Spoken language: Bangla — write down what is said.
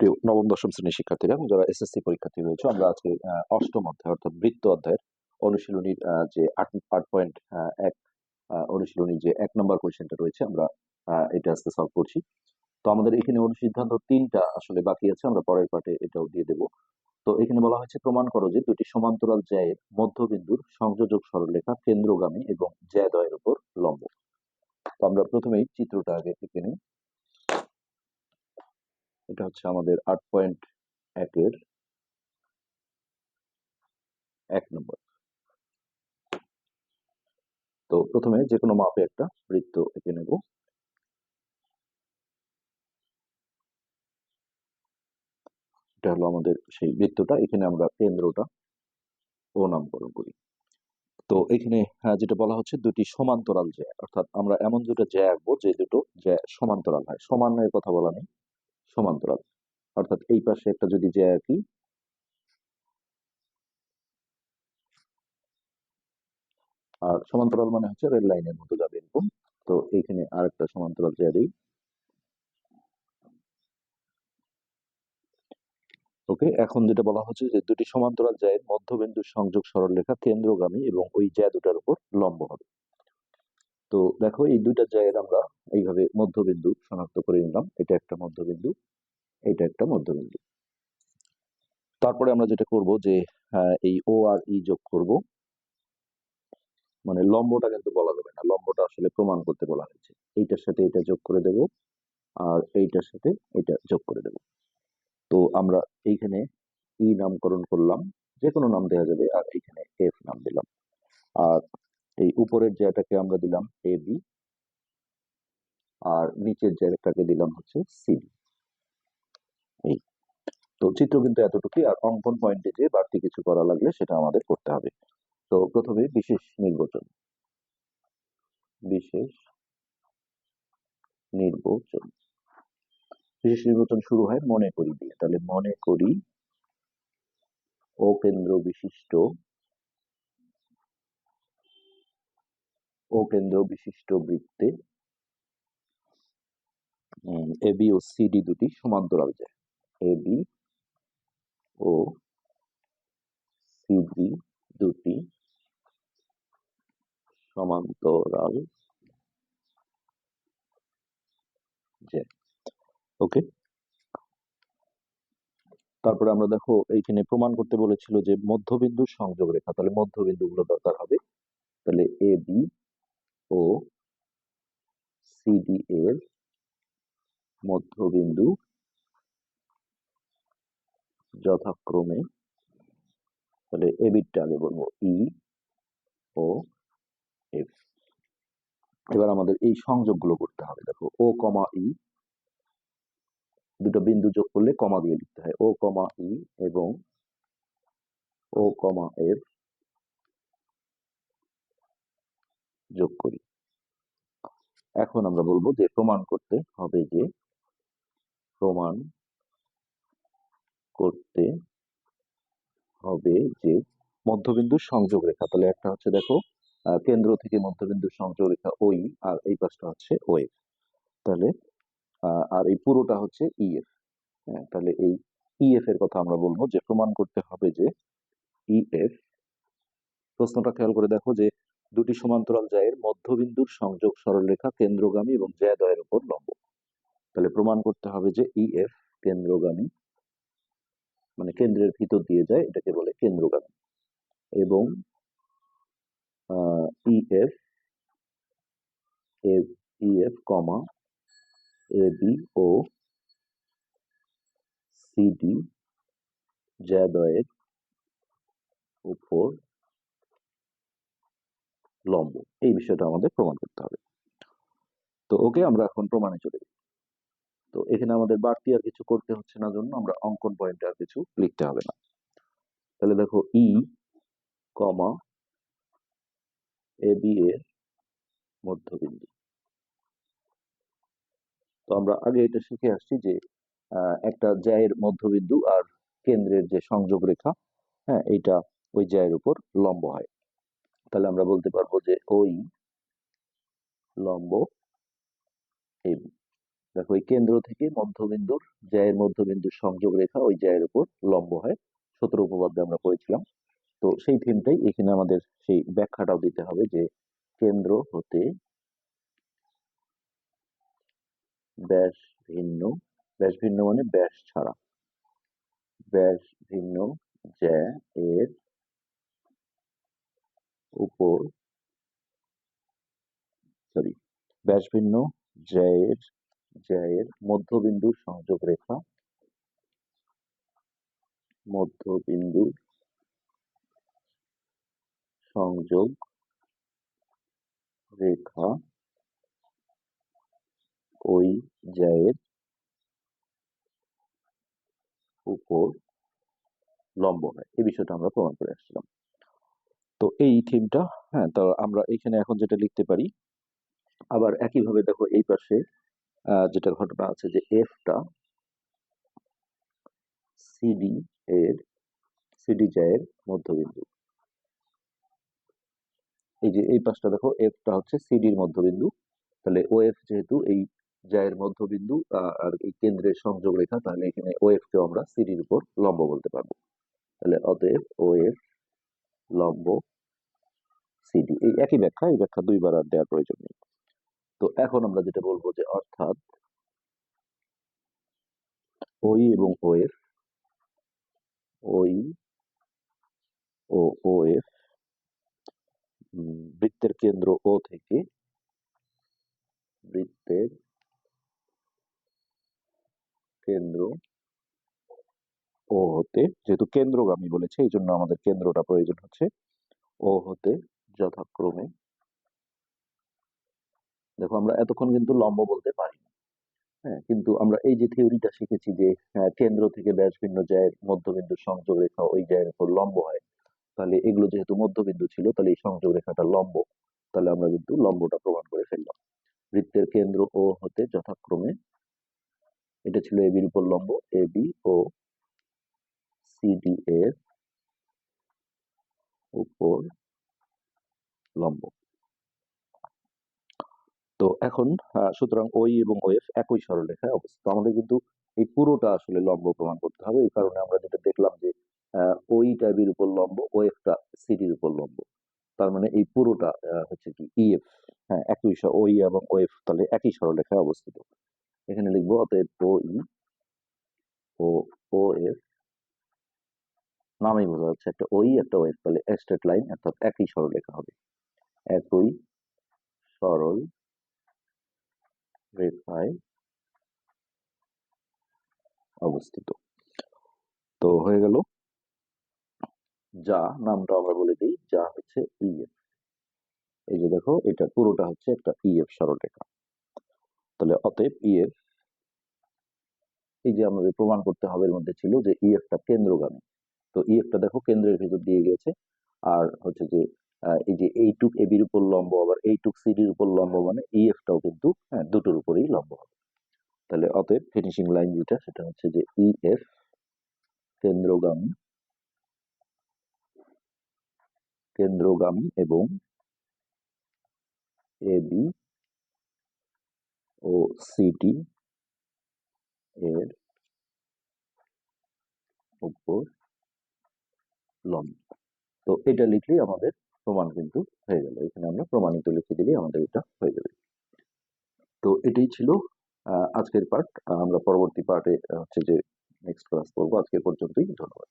প্রিয় নবম দশম শ্রেণির শিক্ষার্থীরা এবং যারা এসএসসি পরীক্ষার্থী রয়েছে আমরা আজকে অষ্টম অধ্যায় অর্থাৎ বৃত্ত অধ্যায়ের অনুশীলনীর যে আট আট পয়েন্ট এক অনুশীলনীর যে এক নম্বর কোয়েশ্চেনটা রয়েছে আমরা এটা আজকে সলভ করছি। তো আমাদের এখানে অনুসিদ্ধান্ত তিনটা আসলে বাকি আছে আমরা পরের পার্টে এটাও দিয়ে দেব। তো এখানে বলা হয়েছে প্রমাণ করো যে দুটি সমান্তরাল জ্যায়ের মধ্যবিন্দুর সংযোজক সরলরেখা কেন্দ্রগামী এবং জ্যাদয়ের উপর লম্ব। তো আমরা প্রথমেই চিত্রটা আগে এঁকে নিই। এটা হচ্ছে আমাদের আট পয়েন্ট একের এক নম্বর। তো প্রথমে যে কোনো মাপে একটা বৃত্ত এঁকে নেব। এটা হলো আমাদের সেই বৃত্তটা এখানে আমরা কেন্দ্রটা ও নামকরণ করি। তো এখানে হ্যাঁ, যেটা বলা হচ্ছে দুটি সমান্তরাল জ্যা অর্থাৎ আমরা এমন দুটো জ্যা আঁকবো যে দুটো জ্যা সমান্তরাল হয়। সমানের কথা বলা নেই। সমান্তরাল। অর্থাৎ এই পাশে একটা যদি জ্যা আঁকি আর সমান্তরাল মানে হচ্ছে রেল লাইনের মতো যাবে এরকম। তো এইখানে আরেকটা সমান্তরাল জ্যা দিই। ওকে, এখন যেটা বলা হচ্ছে যে দুটি সমান্তরাল জায়ের মধ্যবিন্দু সংযোগ সরলরেখা কেন্দ্রগামী এবং ওই জ্যা দুটার উপর লম্ব হবে। তো দেখো এই দুইটা জায়গায় আমরা এইভাবে মধ্যবিন্দু শনাক্ত করে নিলাম। এটা একটা মধ্যবিন্দু, এটা একটা মধ্যবিন্দু। তারপরে আমরা যেটা করব যে এই ও আর ই যোগ করব। মানে লম্বটা কিন্তু বলা যাবে না। লম্বটা আসলে প্রমাণ করতে বলা হয়েছে। এইটার সাথে এটা যোগ করে দেব আর এইটার সাথে এটা যোগ করে দেব। তো আমরা এইখানে ই নামকরণ করলাম। যে কোনো নাম দেওয়া যাবে। আর এইখানে এফ নাম দিলাম। আর এই উপরের জায়গাটাকে আমরা দিলাম এ বি আর নিচের জায়গাটাকে দিলাম হচ্ছে সি এই। তো চিত্র কিন্তু এতটুকুই, আর অঙ্কন পয়েন্টে যে বাড়তি কিছু করা লাগলে সেটা আমাদের করতে হবে। তো প্রথমে বিশেষ নির্বাচন। বিশেষ নির্বাচন। বিশেষ নির্বাচন শুরু হয় মনে করি দিয়ে। তাহলে মনে করি ও কেন্দ্র বিশিষ্ট ও কেন্দ্র বিশিষ্ট বৃত্তে এ বি ও সিডি দুটি সমান্তরাল যায়। এ বি ও সিডি দুটি সমান্তরাল ওকে তারপরে আমরা দেখো, এইখানে প্রমাণ করতে বলেছিল যে মধ্যবিন্দু সংযোগ রেখা তাহলে মধ্যবিন্দু গুলো দরকার হবে। তাহলে এ বি ও সিডি এর মধ্যবিন্দু যথাক্রমে, তাহলে এ বিটটা আগে বলব ই ও এফ এবার আমাদের এই সংযোগগুলো করতে হবে। দেখো ও কমা ই দুটো বিন্দু যোগ করলে কমা দিয়ে লিখতে হয়। ও কমা ই এবং ও কমা এফ যোগ করি। এখন আমরা বলব যে প্রমাণ করতে হবে যে প্রমাণ করতে হবে যে মধ্যবিন্দু সংযোগ রেখা, তাহলে একটা হচ্ছে দেখো কেন্দ্র থেকে মধ্যবিন্দু সংযোগ রেখা ওই আর এই পাশটা হচ্ছে ওয়েভ তাহলে আর এই পুরোটা হচ্ছে ইএফ হ্যাঁ তাহলে এই ইএফ এর কথা আমরা বলব যে প্রমাণ করতে হবে যে ইএফ প্রশ্নটা খেয়াল করে দেখো যে দুটি সমান্তরাল জায়ের মধ্যবিন্দুর সংযোগ সরলরেখা কেন্দ্রগামী এবং জ্যাদয়ের উপর লম্ব। তাহলে প্রমাণ করতে হবে যে ইএফ কেন্দ্রগামী মানে কেন্দ্রের ভিতর দিয়ে যায়, এটাকে বলে কেন্দ্রগামী। এবং EF F comma A B O CD জ্যাদয়ের উপর লম্ব। এই বিষয়টা আমাদের প্রমাণ করতে হবে। তো ওকে আমরা এখন প্রমাণে চলে যাই। তো এখানে আমাদের বাড়তি আর কিছু করতে হচ্ছে না জন্য আমরা অঙ্কন পয়েন্টে আর কিছু লিখতে হবে না। তাহলে দেখো ই কমা এ বি এর মধ্যবিন্দু। তো আমরা আগে এটা শিখে আসছি যে একটা জ্যায়ের মধ্যবিন্দু আর কেন্দ্রের যে সংযোগ রেখা হ্যাঁ এইটা ওই জ্যায়ের উপর লম্ব হয়। তাহলে আমরা বলতে পারব যে ওই লম্ব এবি দেখো, এই কেন্দ্র থেকে মধ্যবিন্দুর জ্যায়ের মধ্যবিন্দুর সংযোগ রেখা ওই জ্যায়ের উপর লম্ব হয়। সতেরো উপপাদ্যে আমরা পড়েছিলাম। তো সেই থিমটাই এখানে আমাদের সেই ব্যাখ্যাটাও দিতে হবে যে কেন্দ্র হতে ব্যাস ভিন্ন ব্যাস ভিন্ন মানে ব্যাস ছাড়া। ব্যাস ভিন্ন জ্যা এর উপর সরি ব্যাস ভিন্ন জ্যায়ের জ্যায়ের মধ্যবিন্দু সংযোগ রেখা, মধ্যবিন্দু সংযোগ রেখা, ওই জ্যায়ের উপর লম্ব হয়। এই বিষয়টা আমরা প্রমাণ করে আসছিলাম। তো এই থিমটা হ্যাঁ তো আমরা এখানে এখন যেটা লিখতে পারি, আবার একইভাবে দেখো এই পাশে যেটা ঘটনা আছে যে এফটা সিডি এর সিডি জ্যায়ের মধ্যবিন্দু। এই যে এই পাশটা দেখো এফটা হচ্ছে সিডির মধ্যবিন্দু। তাহলে ও এফ যেহেতু এই জ্যায়ের মধ্যবিন্দু আর এই কেন্দ্রের সংযোগ রেখা তাহলে এখানে ও এফ কে আমরা সিডির উপর লম্ব বলতে পারব। তাহলে অতএব ও এফ লম্ব সিডি এই একই ব্যাখ্যা, এই ব্যাখ্যা দুইবার আর দেওয়ার প্রয়োজন নেই। তো এখন আমরা যেটা বলব যে অর্থাৎ ওই এবং ও এফ, ওই ও ও এফ বৃত্তের কেন্দ্র ও থেকে বৃত্তের কেন্দ্র ও হতে যেহেতু কেন্দ্রগামী বলেছে এই জন্য আমাদের কেন্দ্রটা প্রয়োজন হচ্ছে ও হতে যথাক্রমে দেখো আমরা এতক্ষণ কিন্তু লম্ব বলতে পারি না। হ্যাঁ কিন্তু আমরা এই যে থিওরিটা শিখেছি যে হ্যাঁ, কেন্দ্র থেকে ব্যাস ভিন্ন জ্যায়ের মধ্যবিন্দু সংযোগ রেখা ওই জ্যায়ের উপর লম্ব হয় তাহলে এগুলো যেহেতু মধ্যবিন্দু ছিল তাহলে এই সংযোগ রেখাটা লম্ব তাহলে আমরা কিন্তু লম্বটা প্রমাণ করে ফেললাম বৃত্তের কেন্দ্র ও হতে যথাক্রমে এটা ছিল এবির উপর লম্ব এ বি ও সিডি এর উপর লম্ব। তো এখন সুতরাং ওই এবং ওএফ একই সরলরেখায় অবস্থিত। আমাদের কিন্তু এই পুরোটা আসলে লম্ব প্রমাণ করতে হবে। এই কারণে আমরা যেটা দেখলাম যে আহ, ওইটা বির উপর লম্ব ওএফটা সিডির উপর লম্ব। তার মানে এই পুরোটা হচ্ছে কি ইএফ হ্যাঁ একই ওই এবং ওএফ তাহলে একই সরলরেখায় অবস্থিত। এখানে লিখব অতএব ও ই ও ও এফ নামেই বোঝা যাচ্ছে একটা ওই একটা ওএফ তাহলে স্ট্রেট লাইন অর্থাৎ একই সরলরেখা হবে। একই সরল রেখায় অবস্থিত। তো হয়ে গেল। যা নামটা আমরা বলে দিই, যা হচ্ছে ইএফ এই যে দেখো, এটা পুরোটা হচ্ছে একটা ইএফ সরলরেখা তাহলে অতএব ইএফ এই যে আমাদের প্রমাণ করতে হবে এর মধ্যে ছিল যে ইএফটা কেন্দ্রগামী। তো ইএফটা দেখো কেন্দ্রের ভিতর দিয়ে গেছে আর হচ্ছে যে এই যে এইটুক এবির উপর লম্ব আবার এইটুক সিডির উপর লম্ব মানে ইএফটাও কিন্তু হ্যাঁ দুটোর উপরেই লম্ব হবে। তাহলে অতএব ফিনিশিং লাইন যেটা, সেটা হচ্ছে যে ইএফ কেন্দ্রগামী কেন্দ্রগামী এবং এবি ও সিটি এর উপর লম্ব তো এটা লিখলেই আমাদের প্রমাণ কিন্তু হয়ে গেল। এখানে আমরা প্রমাণিত লিখে দিলেই আমাদের এটা হয়ে যাবে। তো এটাই ছিল আজকের পার্ট আমরা পরবর্তী পার্টে হচ্ছে যে নেক্সট ক্লাস করব। আজকের পর্যন্তই, ধন্যবাদ।